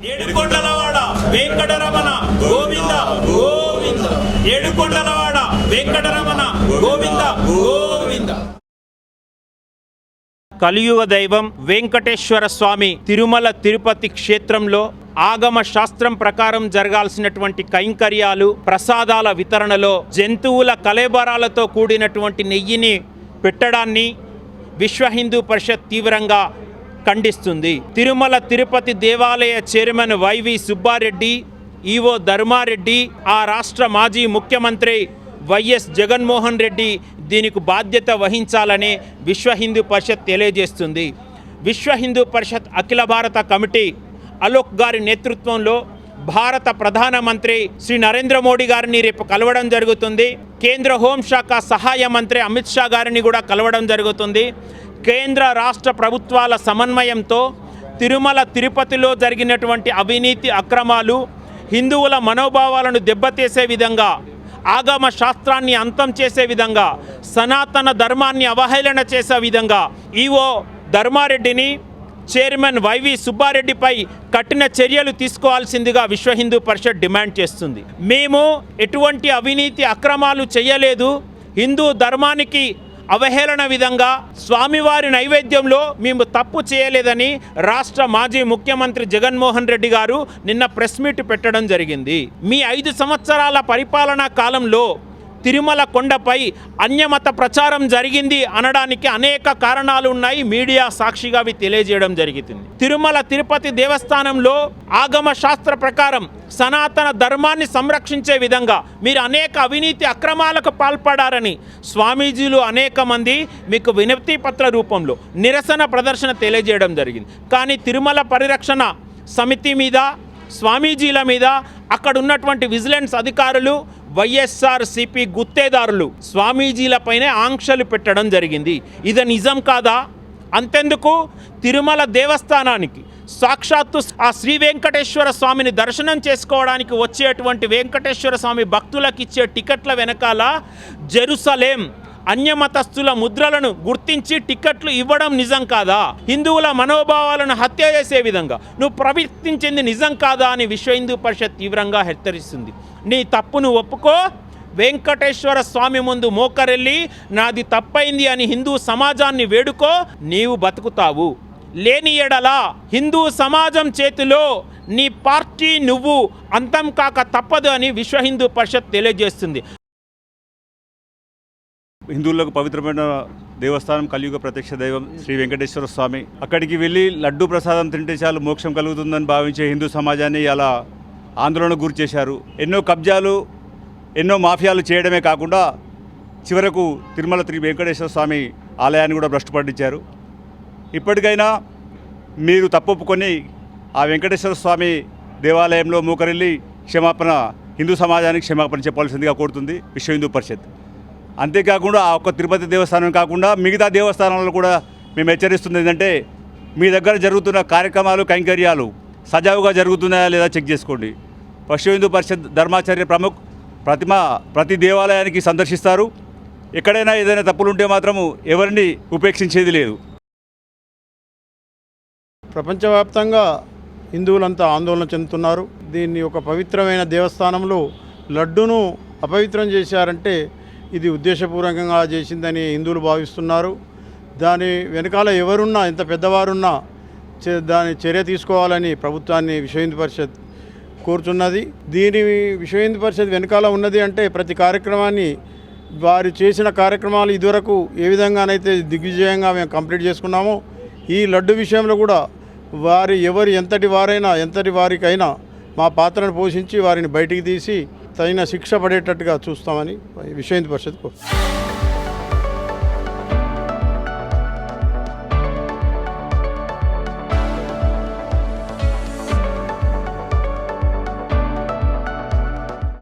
ఏడుకొండలవాడ వెంకటరమణ గోవింద గోవింద. ఏడుకొండలవాడ వెంకటరమణ గోవింద గోవింద. కలియుగ దైవం వెంకటేశ్వర స్వామి తిరుమల తిరుపతి క్షేత్రంలో ఆగమ శాస్త్రం ప్రకారం జరగాల్సినటువంటి కైంకర్యాలు ప్రసాదాల వితరణలో జంతువుల కలేబరాలతో కూడినటువంటి నెయ్యిని పెట్టడాన్ని విశ్వ హిందూ పరిషత్ తీవ్రంగా ఖండిస్తుంది. తిరుమల తిరుపతి దేవాలయ chairman YV Subba Reddy EO Dharma Reddy ఆ రాష్ట్ర మాజీ ముఖ్యమంత్రి వైఎస్ జగన్మోహన్ రెడ్డి దీనికి బాధ్యత వహించాలని విశ్వ హిందూ పరిషత్ తెలియజేస్తుంది. విశ్వ హిందూ పరిషత్ అఖిల భారత కమిటీ అలోక్ గారి నేతృత్వంలో భారత ప్రధానమంత్రి శ్రీ నరేంద్ర మోడీ గారిని రేపు కలవడం జరుగుతుంది. కేంద్ర హోంశాఖ సహాయ మంత్రి అమిత్ షా గారిని కూడా కలవడం జరుగుతుంది. కేంద్ర రాష్ట్ర ప్రభుత్వాల సమన్వయంతో తిరుమల తిరుపతిలో జరిగినటువంటి అవినీతి అక్రమాలు హిందువుల మనోభావాలను దెబ్బతీసే విధంగా ఆగమ శాస్త్రాన్ని అంతం చేసే విధంగా సనాతన ధర్మాన్ని అవహేళన చేసే విధంగా ఈవో ధర్మారెడ్డిని చైర్మన్ వైవి సుబ్బారెడ్డిపై కఠిన చర్యలు తీసుకోవాల్సిందిగా విశ్వ హిందూ పరిషత్ డిమాండ్ చేస్తుంది. మేము ఎటువంటి అవినీతి అక్రమాలు చేయలేదు. హిందూ ధర్మానికి అవహేళన విధంగా స్వామివారి నైవేద్యంలో మేము తప్పు చేయలేదని రాష్ట్ర మాజీ ముఖ్యమంత్రి జగన్మోహన్ రెడ్డి గారు నిన్న ప్రెస్ మీట్ పెట్టడం జరిగింది. మీ ఐదు సంవత్సరాల పరిపాలనా కాలంలో తిరుమల కొండపై అన్యమత ప్రచారం జరిగింది అనడానికి అనేక కారణాలు ఉన్నాయి. మీడియా సాక్షిగా అవి తెలియజేయడం జరిగింది. తిరుమల తిరుపతి దేవస్థానంలో ఆగమ శాస్త్ర ప్రకారం సనాతన ధర్మాన్ని సంరక్షించే విధంగా మీరు అనేక అవినీతి అక్రమాలకు పాల్పడారని స్వామీజీలు అనేక మంది మీకు వినతి పత్ర రూపంలో నిరసన ప్రదర్శన తెలియజేయడం జరిగింది. కానీ తిరుమల పరిరక్షణ సమితి మీద స్వామీజీల మీద అక్కడ ఉన్నటువంటి విజిలెన్స్ అధికారులు వైఎస్ఆర్ సిపి గుత్తేదారులు స్వామీజీలపైనే ఆంక్షలు పెట్టడం జరిగింది. ఇది నిజం కాదా? అంతెందుకు? తిరుమల దేవస్థానానికి సాక్షాత్తు ఆ శ్రీ వెంకటేశ్వర స్వామిని దర్శనం చేసుకోవడానికి వచ్చేటువంటి వెంకటేశ్వర స్వామి భక్తులకు ఇచ్చే టికెట్ల వెనకాల జెరూసలేం అన్యమతస్థుల ముద్రలను గుర్తించి టిక్కెట్లు ఇవ్వడం నిజం కాదా? హిందువుల మనోభావాలను హత్య చేసే విధంగా నువ్వు ప్రవర్తించింది నిజం కాదా అని విశ్వ హిందూ పరిషత్ తీవ్రంగా హెచ్చరిస్తుంది. నీ తప్పును ఒప్పుకో. వెంకటేశ్వర స్వామి ముందు మోకరెళ్ళి నాది తప్పైంది అని హిందూ సమాజాన్ని వేడుకో నీవు బతుకుతావు. లేని ఎడల హిందూ సమాజం చేతిలో నీ పార్టీ నువ్వు అంతం కాక తప్పదు అని విశ్వ హిందూ పరిషత్ తెలియజేస్తుంది. హిందువులకు పవిత్రమైన దేవస్థానం కలియుగ ప్రత్యక్ష దైవం శ్రీ వెంకటేశ్వర స్వామి. అక్కడికి వెళ్ళి లడ్డు ప్రసాదం తింటే చాలు మోక్షం కలుగుతుందని భావించే హిందూ సమాజాన్ని అలా ఆందోళనకు గురి చేశారు. ఎన్నో కబ్జాలు ఎన్నో మాఫియాలు చేయడమే కాకుండా చివరకు తిరుమల శ్రీ వెంకటేశ్వర స్వామి ఆలయాన్ని కూడా భ్రష్టు పట్టించారు. ఇప్పటికైనా మీరు తప్పొప్పుకొని ఆ వెంకటేశ్వర స్వామి దేవాలయంలో మూకరిల్లి క్షమాపణ హిందూ సమాజానికి క్షమాపణ చెప్పాల్సిందిగా కోరుతుంది. విశ్వ హిందూ పరిషత్. అంతేకాకుండా ఆ ఒక్క తిరుపతి దేవస్థానం కాకుండా మిగతా దేవస్థానాలను కూడా మేము హెచ్చరిస్తుంది ఏంటంటే మీ దగ్గర జరుగుతున్న కార్యక్రమాలు కైంకర్యాలు సజావుగా జరుగుతున్నాయా లేదా చెక్ చేసుకోండి. పశ్చిమ హిందూ పరిషత్ ధర్మాచార్య ప్రముఖ్ ప్రతిమ ప్రతి దేవాలయానికి సందర్శిస్తారు. ఎక్కడైనా ఏదైనా తప్పులుంటే మాత్రము ఎవరిని ఉపేక్షించేది లేదు. ప్రపంచవ్యాప్తంగా హిందువులంతా ఆందోళన చెందుతున్నారు. దీన్ని ఒక పవిత్రమైన దేవస్థానంలో లడ్డును అపవిత్రం చేశారంటే ఇది ఉద్దేశపూర్వకంగా చేసిందని హిందువులు భావిస్తున్నారు. దాని వెనకాల ఎవరున్నా ఎంత పెద్దవారున్నా చ దాని చర్య తీసుకోవాలని ప్రభుత్వాన్ని విశ్వ హిందూ పరిషత్ కోరుతున్నది. దీని విశ్వ హిందూ పరిషత్ వెనకాల ఉన్నది అంటే ప్రతి కార్యక్రమాన్ని వారు చేసిన కార్యక్రమాలు ఇదివరకు ఏ విధంగానైతే దిగ్విజయంగా మేము కంప్లీట్ చేసుకున్నామో ఈ లడ్డు విషయంలో కూడా వారి ఎవరు ఎంతటి వారైనా ఎంతటి వారికైనా మా పాత్రను పోషించి వారిని బయటికి తీసి తగిన శిక్ష పడేటట్టుగా చూస్తామని విషయం పరిషత్